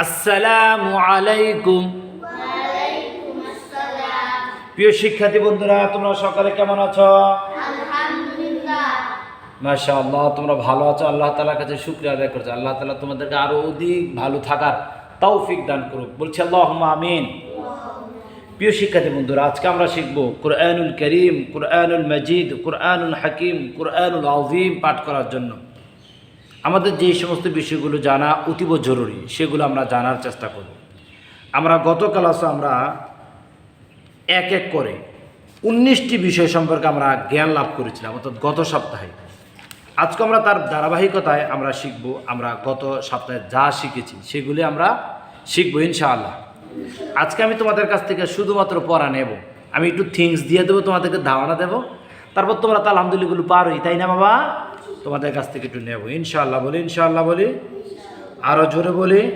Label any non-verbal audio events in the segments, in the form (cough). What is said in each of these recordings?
আসসালামু আলাইকুম। প্রিয় শিক্ষার্থী বন্ধুরা তোমরা সকালে কেমন আছো? মাশা আল্লাহ তোমরা ভালো আছো? আল্লাহ তালার কাছে শুক্রিয়া আদায় করছ। আল্লাহ তালা তোমাদেরকে আরও অধিক ভালো থাকার তৌফিক দান করুক। বলছি আল্লাহ আমিন। প্রিয় শিক্ষার্থী বন্ধুরা আজকে আমরা শিখব কোরআনুল করিম কোরআনুল মজিদ কোরআনুল হাকিম কোরআনুল আজিম পাঠ করার জন্য। আমাদের যে সমস্ত বিষয়গুলো জানা অতীব জরুরি, সেগুলো আমরা জানার চেষ্টা করব। আমরা গত ক্লাসে আমরা এক এক করে উনিশটি বিষয় সম্পর্কে আমরা জ্ঞান লাভ করেছিলাম, অর্থাৎ গত সপ্তাহে। আজকে আমরা তার ধারাবাহিকতায় আমরা শিখব, আমরা গত সপ্তাহে যা শিখেছি, সেগুলি আমরা শিখব ইনশাআল্লাহ। আজকে আমি তোমাদের কাছ থেকে শুধুমাত্র পড়া নেব। আমি একটু থিংস দিয়ে দেবো, তোমাদেরকে ধারণা দেবো। তারপর তোমরা তো আলহামদুলিল্লাহগুলো পারোই, তাই না বাবা? তোমাদের কাছ থেকে একটু নেব। ইনশাআল্লাহ বলি ইনশাআল্লাহ বলি। আরও জোরে বলি।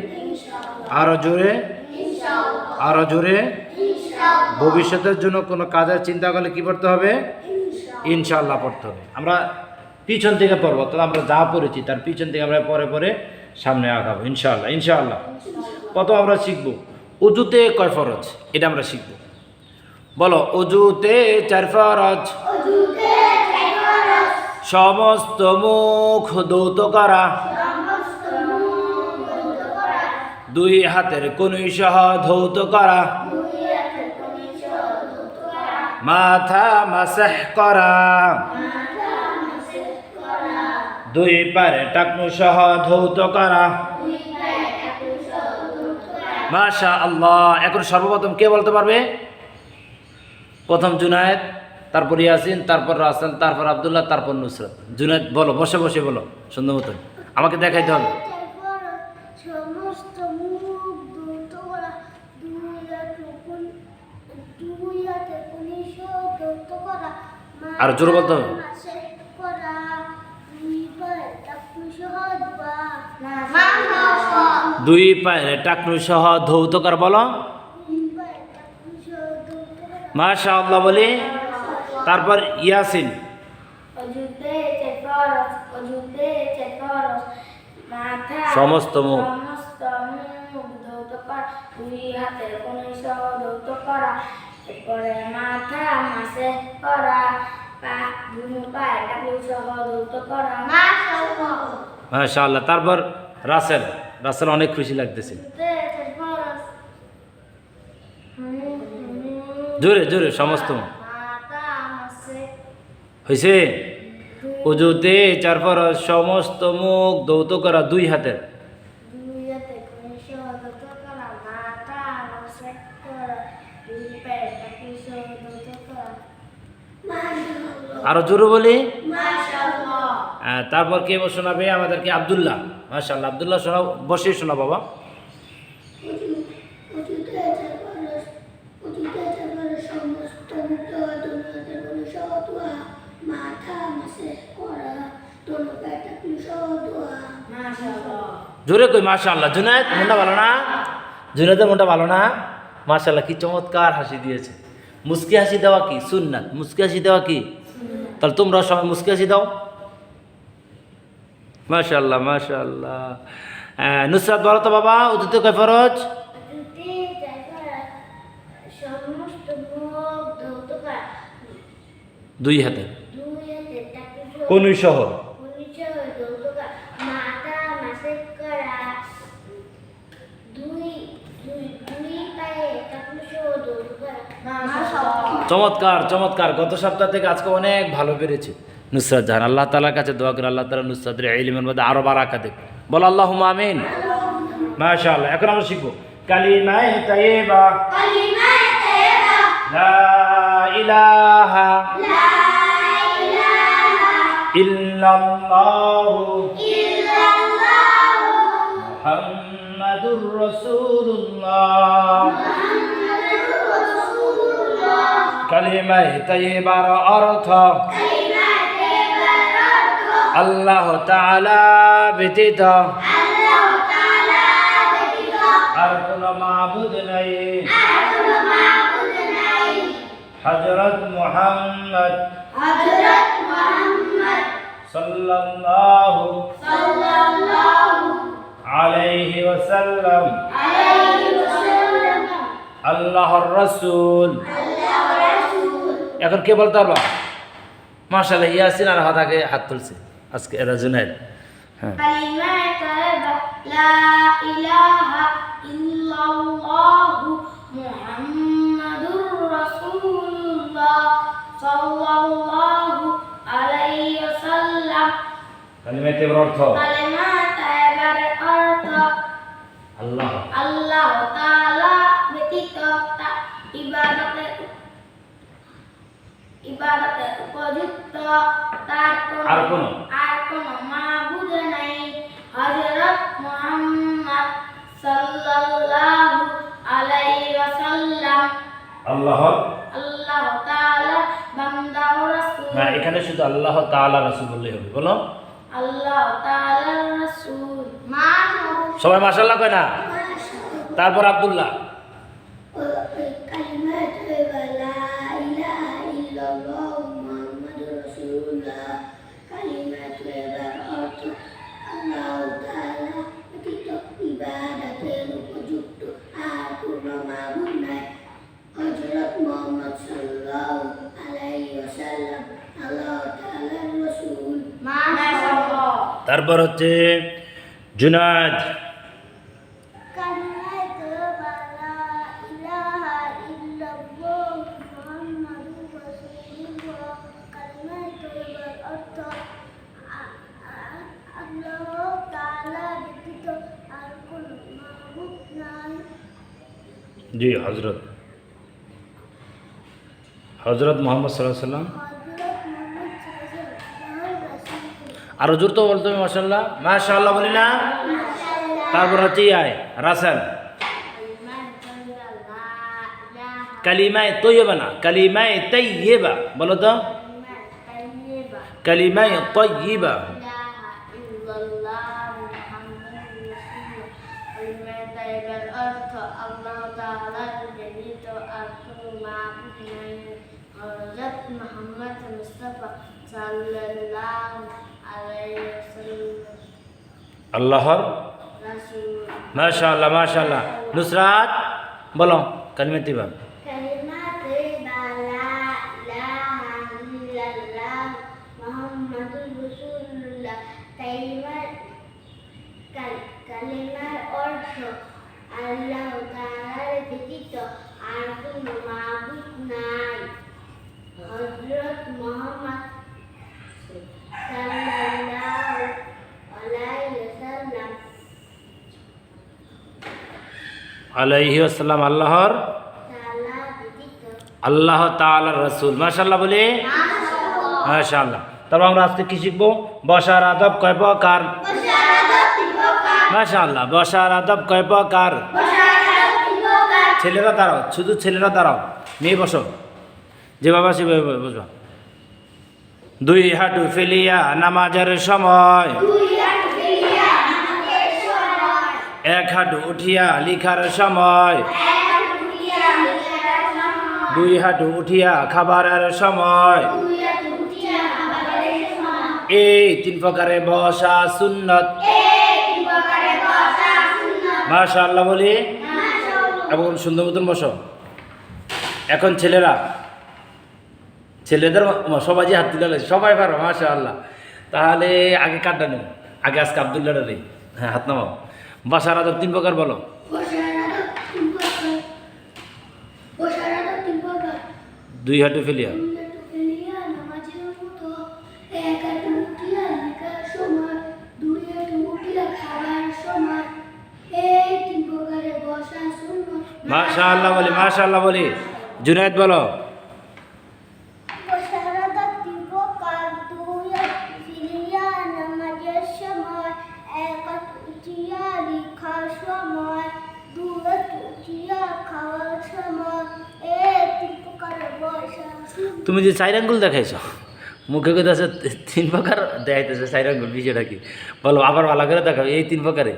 আরও জোরে। আরও জোরে। ভবিষ্যতের জন্য কোনো কাজের চিন্তা করলে কি করতে হবে? ইনশাআল্লাহ পড়তে হবে। আমরা পিছন থেকে পড়ব, তাহলে আমরা যা পড়েছি তার পিছন থেকে আমরা পরে পরে সামনে আগাবো, ইনশাআল্লাহ ইনশাআল্লাহ। কত আমরা শিখব উজুতে কয় ফরজ? এটা আমরা শিখব। বলো, অজুতে চার ফরজ। সমস্ত মুখ দৌত করা। দুই হাতের কনুই সহ ধৌত করা। মাথা মাসেহ করা। দুই পারে টাকনু সহ ধৌত করা। মাশা আল্লাহ এখন সর্বপ্রথম কে বলতে পারবে? প্রথম জুনায়েদ। তারপর ইয়াসিন তারপর রাসেল তারপর আবদুল্লাহ তারপর নুসরত জুনায়েদ বলো বসে বসে বলো সুন্দর মতন আমাকে দেখাইতে হবে আর জোর বলতে হবে। দুই পায়ে টাকনু সহ দোয়া। দুই পায়ে টাকনু সহ ধৌত কর বলো। মাশা আল্লাহ বলি তারপর ইয়াসিন। সমস্ত মুখ। এরপরে মাথা মাসে করা তারপর রাসেল। রাসেল অনেক খুশি লাগতেছে। জোরে জোরে সমস্ত হয়েছে উজুতে চার ফরজ সমস্ত মুখ দৌত করা দুই হাতের। আরও জোরে বলি। হ্যাঁ, তারপর কে শোনাবে? আমাদেরকে আবদুল্লাহ। মাশাল্লাহ আবদুল্লাহ শোনাও বসে শোনা বাবা। সমস্ত মাশাআল্লাহ। জোরে কই মাশাল্লাহ জুনায়দ মনটা ভালো না? জুনায়দের মনটা ভালো না? মাশাল্লাহ কি চমৎকার হাসি দিয়েছে। মুস্কি হাসি দেওয়া কি? সুন্নাত। মুস্কি হাসি দেওয়া কি? তাহলে তোমরা সবাই মুস্কি হাসি দাও। মাশাল্লাহ মাশাল্লাহ হ্যাঁ, নুসরাত বলো তো বাবা উদিত কয় ফরজ? দুই হাতে। টাকি কোন সহ পরিচয় ধৌত করা মাথা মাসে করা দুই দুই দুই পায়ে টাকি ধৌত করা মাশাআল্লাহ চমৎকার চমৎকার। গত সপ্তাহ থেকে আজকে অনেক ভালো পেরেছে নুসরাত জাহান আল্লাহ তালার কাছে দোয়া করে আল্লাহ তালা নুসরাতের ইলিমের মধ্যে আরও বারাকা দেখ বল আল্লাহ আমিন। মাশাআল্লাহ এখন আমরা শিখব। কালিমায়ে কালিমায়ে তাইয়্যিবা। লা ইলাহা লা ইলাহা ইল্লাল্লাহু ইল্লাল্লাহ মুহাম্মাদুর রাসূলুল্লাহ মুহাম্মাদুর রাসূলুল্লাহ কালিমায়ে তাইয়্যিবার অর্থ কালিমায়ে তাইয়্যিবার অর্থ আল্লাহ তাআলা ব্যতীত আল্লাহ তাআলা ব্যতীত আর কোনো মাবুদ নাই আর কোনো মাবুদ নাই হযরত মুহাম্মদ হযরত মুহাম্মদ সাল্লাল্লাহু সাল্লাল্লাহু আলাইহি ওয়াসাল্লাম আলাইহি ওয়াসাল্লাম আল্লাহর রাসূল এখন কে বলতে পারবা? মাশাআল্লাহ ইয়াসিন আর হাতাকে হাত তুলছে। আজকে এরা জুনাইদ। হ্যাঁ। লা ইলাহা ইল্লাল্লাহু মুহাম্মাদুর রাসূলুল্লাহ সাল্লাল্লাহু আলাইহি ওয়াসাল্লাম। কালিমাতে অর্থ? কালিমা তাইবার অর্থ। আল্লাহ। আল্লাহ তাআলা ব্যতীত তা ইবাদতে ইবাদতে উপযুক্ত। তার কোন আর কোনো? আর কোন মাবুদ নাই। হযরত মুহাম্মদ সাল্লাল্লাহু আলাইহি ওয়াসাল্লাম। আল্লাহর আল্লাহ না এখানে শুধু আল্লাহ তাআলা রাসূল বললেই হবে। বলো। আল্লাহ তাআলা রাসূল। সবাই মাশাআল্লাহ কয় না? তারপর আব্দুল্লাহ। কোনো মাবুদ নাই জি হজরত হজরত মোহাম্মদ সাল্লাহ সাল্লাম ওয়াসাল্লাম আরও জোর তো বলতে হবে মাসাল্লাহ মাশাল্লাহ বলি না? তারপর হচ্ছে ইয়াই রাসেল। কালিমায় তৈবা না, কালিমায় তাইয়্যিবা বলো তো। কালিমায় তাইয়্যিবা মোহাম্মদ মুস্তাফা সাল্লাল্লাহু আলাইহি ওয়াসাল্লাম আল্লাহর মাশাল্লাহ মাশাল্লাহ নুসরাত বলো কালিমা তিবা আলাইহি আসসালাম আল্লাহর আল্লাহ তাআলার রাসূল। মাশাআল্লাহ বলি? মাশাআল্লাহ। তারপর আমরা আজকে কি শিখব? বসার আদব কয় প্রকার? মাশাআল্লাহ বসার আদব কয় প্রকার? ছেলেরা দাঁড়াও শুধু ছেলেরা দাঁড়াও। মেয়ে বসো। যেভাবে সেভাবে বসো দুই হাঁটু ফেলিয়া নামাজের সময় এক হাঁটু উঠিয়া লিখার সময়। দুই হাঁটু উঠিয়া খাবারের সময়। এই তিন প্রকারে বসা সুন্নত। মাশাআল্লাহ বলি। এবং সুন্দর মতন বসো। এখন ছেলেরা, ছেলেদের সবাই যে হাত তুলে সবাই পারো মাশা আল্লাহ তাহলে আগে কাটটা নেব। আগে আজকে আবদুল্লাহ নেই হ্যাঁ হাত নামাও। বাসার আদব তিন প্রকার বলো। দুই হাঁটু ফেলিয়া। মাশা আল্লাহ বলি মাশা আল্লাহ বলি। জুনায়দ বলো। যে চার আঙ্গুল দেখাইছ? মুখে কথা তিন প্রকার দেখাইতেছে চার আঙ্গুল, বিষয়টা কি? বলো, আবার ভালো করে দেখাও, এই তিন প্রকারে।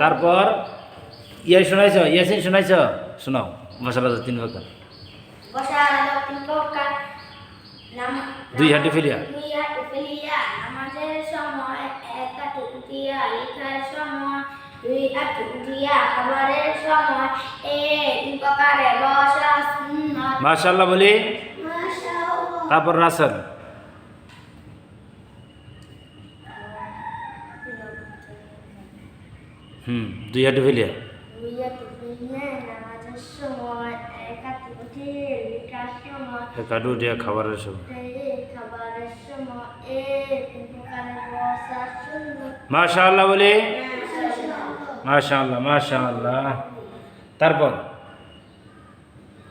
তারপর ইয়ে শোনাইছ, ইয়াসিন শোনাইছ? শোনাও, মশালা তিন প্রকার। দুই হাঁটু ফেলিয়া দুই ফেলিয়া নামাজ উঠিয়া লিখার সময় দুই খাবারের সময় প্রকারে বসা মাশাল্লাহ বলি। তারপর রাসেল হুম দুই হাঁটু ফেলিয়া খাবারের সময়। মাশাআল্লাহ বলি। মাশাআল্লাহ মাশাআল্লাহ। তারপর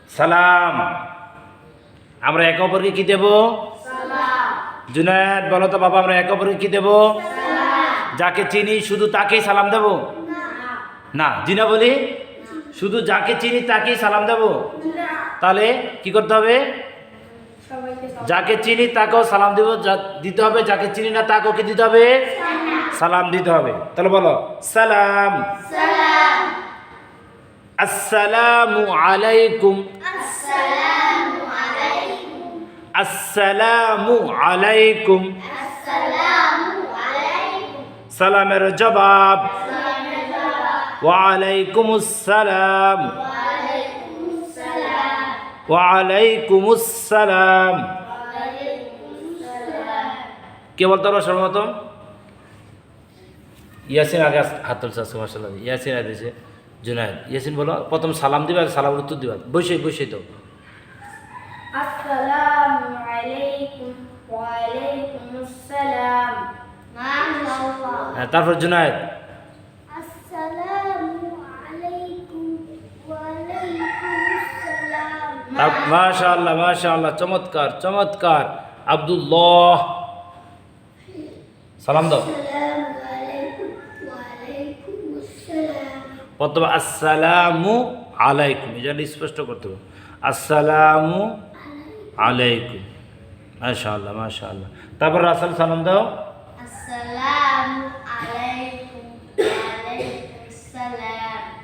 সালাম। আমরা একে অপরকে কি দেব? জুনায়দ বলো তো বাবা আমরা একে অপরকে কি দেব? যাকে চিনি শুধু তাকেই সালাম দেব? না। জিনা বলি? শুধু যাকে চিনি তাকেই সালাম দেব? তাহলে কি করতে হবে? যাকে চিনি তাকেও সালাম দিব যা- দিতে হবে যাকে চিনি না তাকেও কি দিতে হবে? সালাম দিতে হবে। তাহলে বলো সালাম। আসসালামু আলাইকুম। আসসালামু আলাইকুম। সালামের জবাব। ওয়ালাইকুম আসসালাম ওয়ালাইকুম আসসালাম কে বলতে পারো সর্বপ্রথম? ইয়াসিন আগে হাত তুলছে আজকে মাসাল্লাহ ইয়াসিন আগে দিয়েছে জুনায়দ। ইয়াসিন বলো প্রথম সালাম দিবা সালাম উত্তর দিবা? বসে বসে তো। আসসালামু আলাইকুম ওয়া আলাইকুমুস সালাম হ্যাঁ, তারপর জুনায়দ। আসসালামু আলাইকুম চমৎকার চমৎকার। আব্দুল্লাহ। সালাম দাও আসসালামু আলাইকুম ওয়া আলাইকুমুস প্রথম আসসালামু আলাইকুম এই জন্য স্পষ্ট করতে হবে। আসসালামু আলাইকুম মাশা আল্লাহ মাশা আল্লাহ তারপর রাসেল সালাম দাও।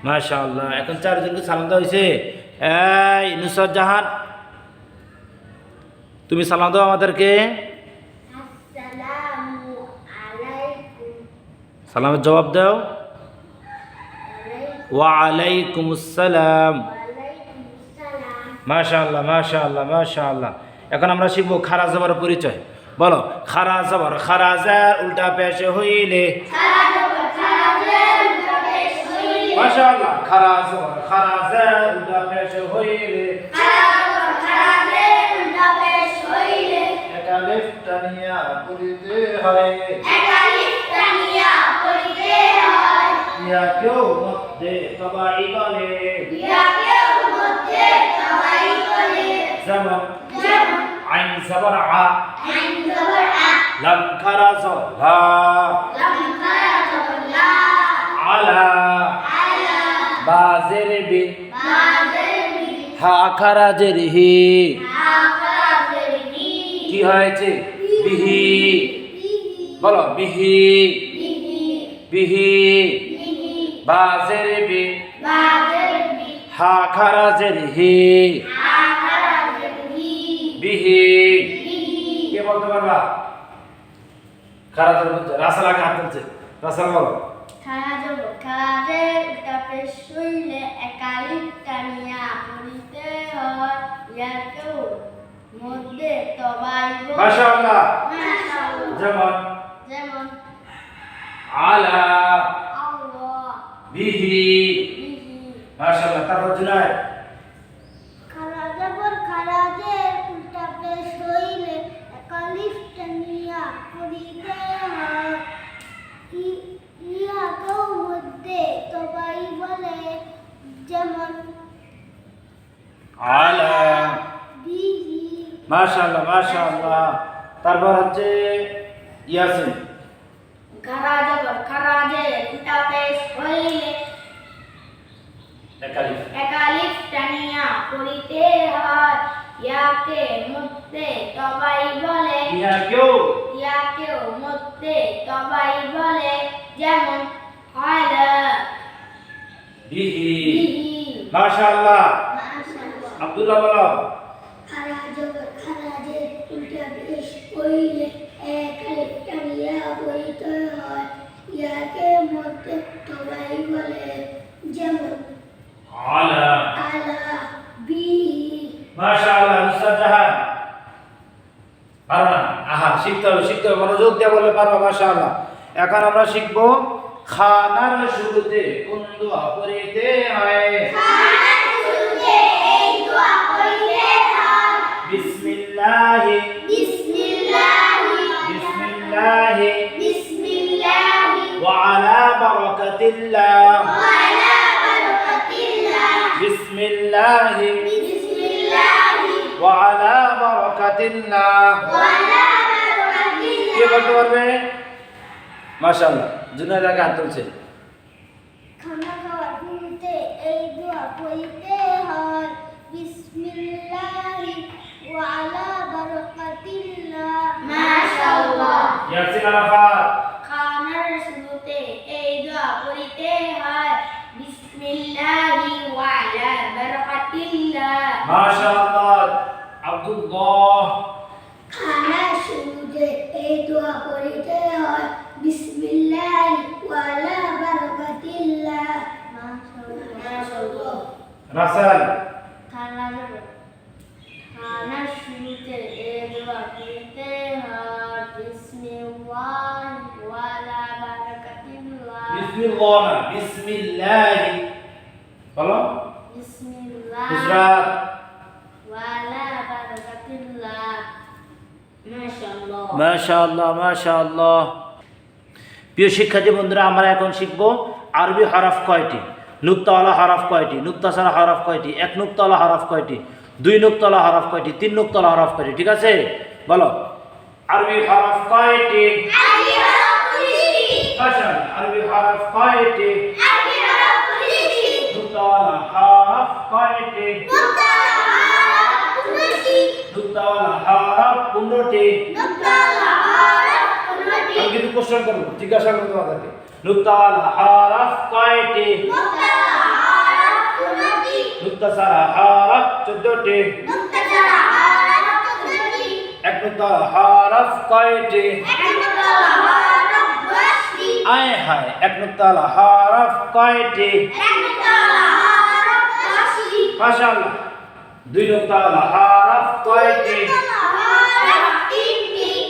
মাশা আল্লাহ এখন চারজনকে সালাম দেওয়া হয়েছে। এই নুসরত জাহান তুমি সালাম দাও আমাদেরকে। সালামের জবাব দাও। আলাইকুম ওয়া আলাইকুম আসসালাম ওয়া আলাইকুমুস সালাম মাশা আল্লাহ মাশা আল্লাহ মাশা আল্লাহ এখন আমরা শিখব খারা জবর পরিচয়। বলো, খারা জবর খারাজার উল্টা পেশে হইলে। মাশা আল্লাহ খারা জবর খারাজার উল্টা পেশে হইলে। কেউ মধ্যে তবাই বলে। যেমন আইন জবর। আ লাম খারা আলা। বাজের বি। হা খারাজের কি হয়েছে? বিহি। বলো বিহি। বিহি। বাজের বি হা খারাজের হি বিহি। কে বলতে পারবা? খারাজের বলছে রাসাল হাত তুলছে। রাসাল বলো। খারা যাব খারা যে উল্টা পেশ হইলে একালিক টানিয়া পড়িতে হয়। ইয়ার কেউ মধ্যে তবাইব। মাশাআল্লাহ। মাশাআল্লাহ। যেমন। যেমন। আলা বিহি। মাশাআল্লাহ তারপর জুনায়েদ খারা যাবর খারা যে উল্টা পেশ হইলে একালিক টানিয়া পড়িতে হয় ই- মধ্যে তবাই বলে যেমন আলা মাশাআল্লাহ মাশাআল্লাহ। তারপর হচ্ছে ইয়াসিন। খারা যে উল্টা পেশ হইলে একালিফ একালিফ টানিয়া পড়িতে হয় ইয়াকে মধ্যে তবাই বলে ইহা কেউ ইয়াকেও মধ্যে তবাই বলে যেমন হয় বিহি মাশাআল্লাহ আব্দুল্লাহ বলো খারা জগৎ খারা যে উল্টা পেশ হইলে এক টানিয়া বহিত হয়। ইয়াকে মধ্যে তবাই বলে যেমন আলা। আলা বি। মাশাআল্লাহ উস্তাদ জাহান। পারবা আহা শিখতে হবে শিখতে হবে। মনোযোগ দিয়ে বললে পারবা মাশাআল্লাহ। এখন আমরা শিখব খানার শুরুতে কোন দোয়া পড়িতে হয়? খানার শুরুতে এই দোয়া পড়িতে হয়। বিসমিল্লাহ। বিসমিল্লাহ وعلى بركة الله بسم الله وعلى بركة الله কে বলতে পারবে মাশাআল্লাহ জুনায়দ আগে হাত তুলছে খানা খাওয়ার শুরুতে এই দোয়া পড়িতে ইয়াসিন আরাফাত। খানার শুরুতে এই দোয়া পড়িতে হয়। বিসমিল্লাহি ওয়া আলা বারাকাতিল্লাহ। মাশাআল্লাহ আব্দুল্লাহ খানা শুরুতে এই দোয়া পড়িতে হয় বিসমিল্লাহি ওয়া আলা বারাকাতিল্লাহ মাশাআল্লাহ রাসেল খানার খানার শুরুতে এই দোয়া পড়িতে হয় বিসমিল্লাহি ওয়া আলা বারাকাতিল্লাহ বিসমিল্লাহ না বিসমিল্লাহ বলো বিসমিল্লাহ নুসরাত ওয়া আলা বারাকাতিল্লাহ মাশাআল্লাহ। মাশাআল্লাহ প্রিয় শিক্ষার্থী বন্ধুরা আমরা এখন শিখব আরবি হরফ কয়টি নুক্তাওয়ালা হরফ কয়টি নুক্তা ছাড়া হরফ কয়টি এক নুক্তাওয়ালা হরফ কয়টি দুই নুক্তাওয়ালা হরফ কয়টি তিন নুক্তাওয়ালা হরফ কয়টি ঠিক আছে? বলো। আরবি হরফ কয়টি? আরবি হরফ কয়টি? নুক্তাওয়ালা হরফ কয়টি? নুক্তাওয়ালা হরফ পনেরোটি আমি কিন্তু কোশ্চেন করব জিজ্ঞাসা করব তোমাদেরকে। নুক্তাওয়ালা হরফ কয়টি চোদ্দটি এক নুক্তাওয়ালা হরফ কয়টি আয় হায় এক নুক্তাওয়ালা হরফ কয়টি মাশাআল্লাহ। দুই নুক্তাওয়ালা হরফ কয়টি?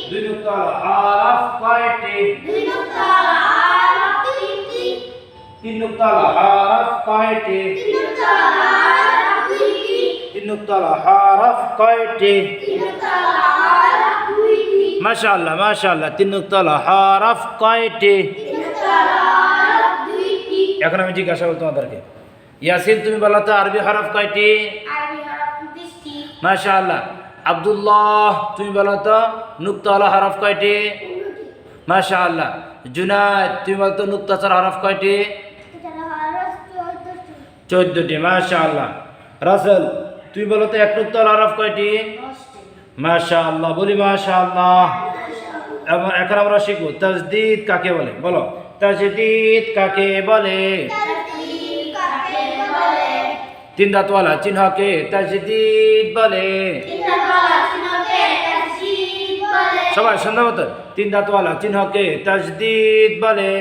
দুই নুক্তাওয়ালা হরফ কয়টি? তিন নুক্তাওয়ালা হরফ কয়টি? তিন নুক্তাওয়ালা হরফ কয়টি? মাশাআল্লাহ মাশাআল্লাহ, তিন নুক্তাওয়ালা হরফ কয়টি? এখন আমি জিজ্ঞাসা করব তোমাদেরকে। ইয়াসিন, তুমি বলো তো আরবি হরফ কয়টি? আরবি হরফ 29টি মাশাআল্লাহ। আব্দুল্লাহ, তুমি বলো তো নুক্তাওয়ালা হরফ কয়টি? মাশাআল্লাহ। জুনায়দ তুমি বলো তো নুক্তাচার হরফ কয়টি? চোদ্দটি, মাশাআল্লাহ। রাসেল, তুমি বলো তো, এক নুক্তাওয়ালা হরফ কয়টি? মাশাআল্লাহ, বলি মাশাআল্লাহ। এবং এখন আমরা শিখব, তাজদিদ কাকে বলে? বলো, তাজদিদ কাকে বলে? তিন দাঁতওয়ালা চিহ্নকে তাজদিদ বলে। সবাই সন্ধ্যা মতো তিন দাঁতওয়ালা চিহ্নকে তাজদিদ বলে।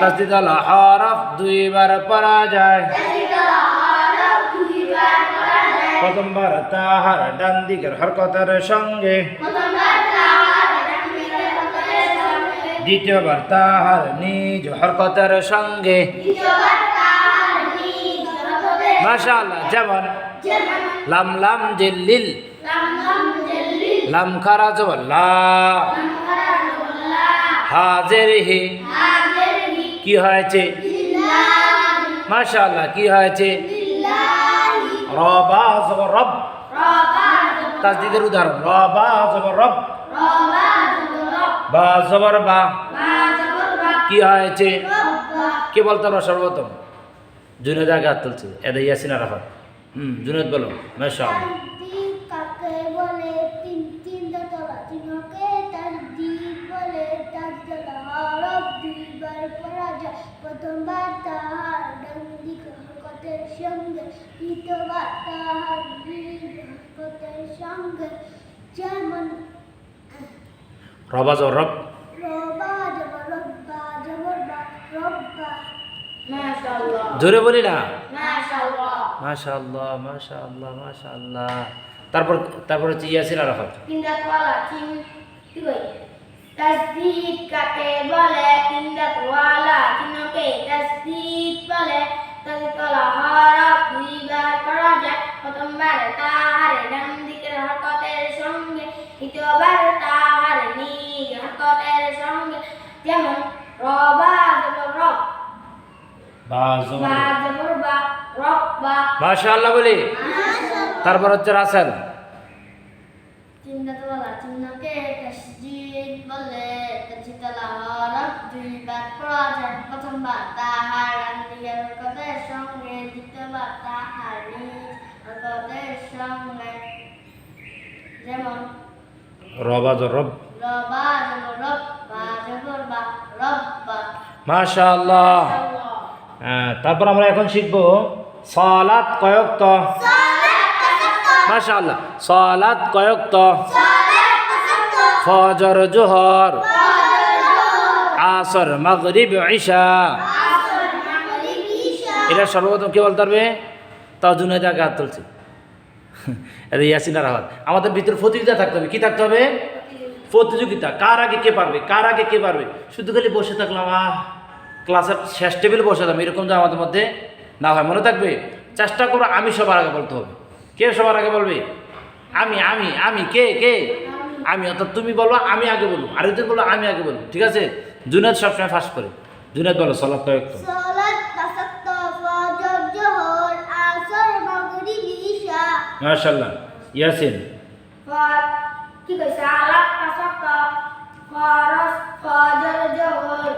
তাজদিদ আলা হরফ দুইবার পড়া যায়। প্রথমবার তাহার ডান দিকের হরকতের সঙ্গে। দ্বিতীয়বার তাহার নিজ হরকতের সঙ্গে। মাশাআল্লাহ, যেমন লাম লাম জিল্লিল, লাম খারা জবর লা হাজের হি কি হয়েছে? মাশাআল্লাহ, কি হয়েছে? রবা জবর রব তাজদিদের উদাহরণ, রবা জবর রব বা জবর বা কি হয়েছে কে বলতে পারো সর্বপ্রথম জুনেদ আগে হাত তুলছে এদা ইয়াসিন আরাফাত হুম জুনেদ বলো যায় প্রথমবার তাহার ডান হরকতের সঙ্গে দ্বিতীয়বার তাহার সঙ্গে যেমন রবা জবর রব। জোরে বলি না? মাশাআল্লাহ। মাশাআল্লাহ মাশাআল্লাহ মাশাআল্লাহ। তারপর তারপর হচ্ছে ইয়াসির আরাফাত তিনদাতওয়ালা তিন কি কই তাসদিদ কাকে বলে? তিনদাতওয়ালা তিনকে তাসদিদ বলে? তাসদিদওয়ালা হরফ দুইবার পড়া যায়। প্রথমবার তাহার ডান দিকের হরকতের সঙ্গে দ্বিতীয়বার তাহার নিজ হরকতের সঙ্গে যেমন রবা জবর রব। বা জবর বা রব বা। মাশাআল্লাহ বলি। তারপর হচ্ছে রাসেল। চিহ্নকে তসজিদ বলে তজিতলা হরফ দুইবার পড়া যায়। প্রথমবার তাহার আন্দিয়ার হরকতের সঙ্গে দ্বিতীয়বার তাহার নিজ সঙ্গে। যেমন রবা। রব মাশাআল্লাহ। হ্যাঁ, তারপর আমরা এখন শিখব সালাত কয়ক্ত? মাশাআল্লাহ। সালাত কয়ক্ত? ফজর জোহর। আসর মাগরিব ঈশা। এটা সর্বপ্রথম কে বলতে পারবে? আগে হাত তুলছে। (laughs) এটা ইয়াসিন আর আহমদ। আমাদের ভিতরে প্রতিযোগিতা থাকতে হবে। কি থাকতে হবে? প্রতিযোগিতা। কার আগে কে পারবে? কার আগে কে পারবে? শুধু খালি বসে থাকলাম, আহ। ক্লাসের শেষ টেবিলে বসে থাকলাম এরকম যে আমাদের মধ্যে না হয়। মনে থাকবে, চেষ্টা করো আমি সবার আগে বলতে হবে। কে সবার আগে বলবে? আমি আমি আমি, কে কে? আমি, অর্থাৎ তুমি বলো, আমি আগে বলব। আরেকজন বলো, আমি আগে বলব। ঠিক আছে? জুনাদ সবসময় ফার্স্ট করে। জুনাদ বলো সলাপ ঈশা মাশাল্লাহ ইয়াসিন কি কইছে? আলাপ পাসক ফরস ফজর জোহর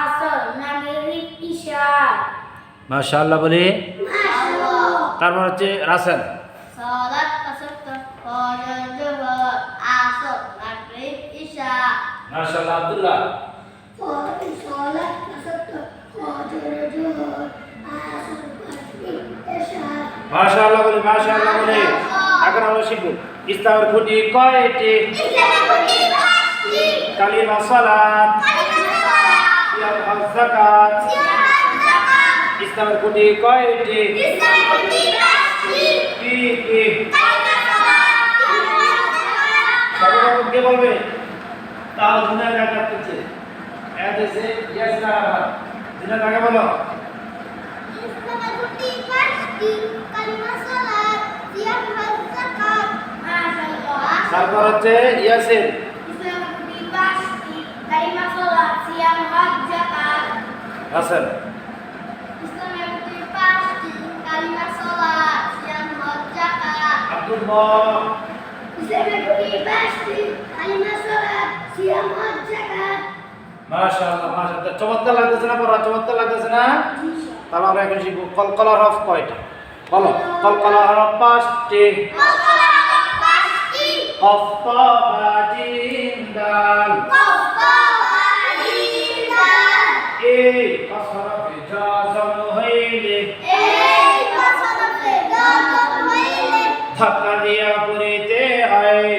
আসর মাগরিব ঈশা মাশাল্লাহ বলে। তারপর হচ্ছে রাসেল। সালাত তাসাক্ত ফজর জোহর আসর মাগরিব ঈশা মাশাল্লাহ আব্দুল্লাহ। ঈশা মাশাআল্লাহ বলে মাশাআল্লাহ বলে। এখন আমরা শিখব। ইসলামের খুঁটি কয়টি? কালিমা সালাত। যাকাত। ইসলামের খুঁটি কয়টি? কি কি? সর্বপ্রথম কে বলবে? তাও দুনিয়া দেখা করছে এসে ইয়াসিন আরাফাত কাকে বলো। হজ যাকাত মাশাআল্লাহ মাশাআল্লাহ। চমৎকার লাগতেছে না পড়া? চমৎকার লাগতেছে না? তাহলে আমরা এখন শিখব কলকলার হরফ কয়টা? বলো কলকলার হরফ পাঁচটি। এই কস হরফে জজম হইলে ধাক্কা দিয়া পড়িতে হয়?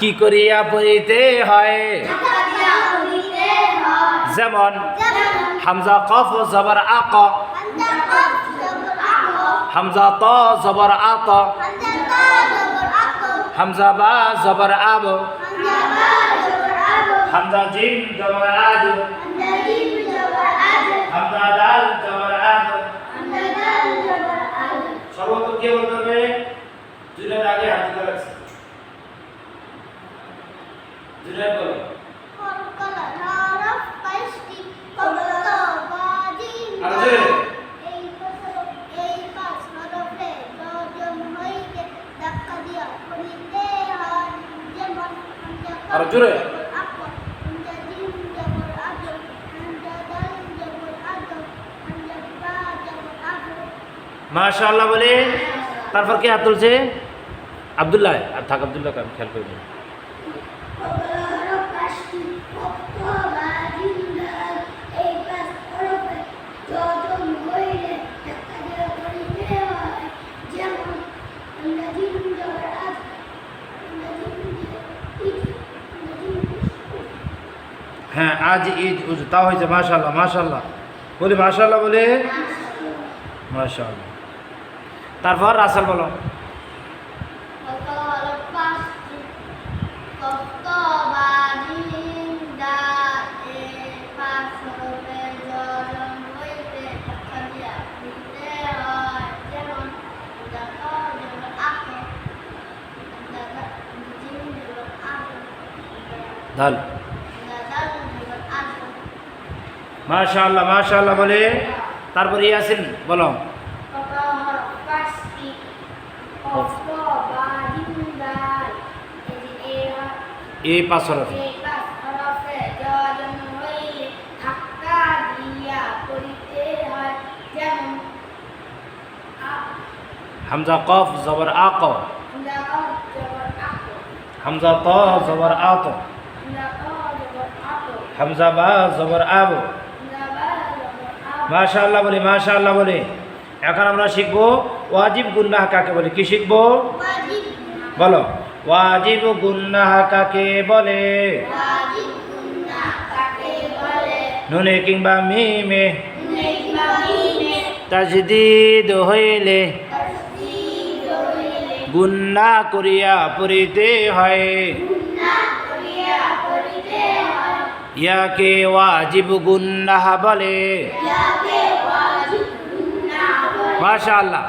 কি করিয়া পড়িতে হয়। যেমন হামজা কফ জবর আক। হামজা ত জবর আত। হামজা বা জবর আব। হামজা জিম জবর আজ হামজা দাল জবর আদ। সর্বপ্রথম কে বলতে হবে জুনের আগে হাত তুলে রাখছে জুনের বলো আর জোরে আর জোরে মাশাআল্লাহ বলে তারপর কে হাত তুলছে? আব্দুল্লাহ। আর থাক আব্দুল্লাহ আমি খেয়াল করি হ্যাঁ আজ ঈদ উজ, তা হয়েছে, মাশাআল্লাহ মাশাআল্লাহ। বলি মাশাআল্লাহ বলে? মাশাআল্লাহ। তারপর রাসেল বলো। মাশাআল্লাহ মাশাআল্লাহ বলে। তারপর ইয়াসিন বলো। হয়। যেমন আ- হামজা কফ জবর আক। হামজা ত জবর আত। হামজা বা জবর আব। আক মাশাআল্লাহ বলে মাশাআল্লাহ বলে। এখন আমরা শিখব ওয়াজিব গুন্নাহ কাকে বলে? কি শিখব? বলো। ওয়াজিব গুন্নাহ কাকে বলে? নুনে কিংবা মিমে? তাজদিদ হইলে গুন্না করিয়া পড়িতে হয়। ইয়াকে ওয়াজিব গুন্নাহ বলে। মাশাআল্লাহ।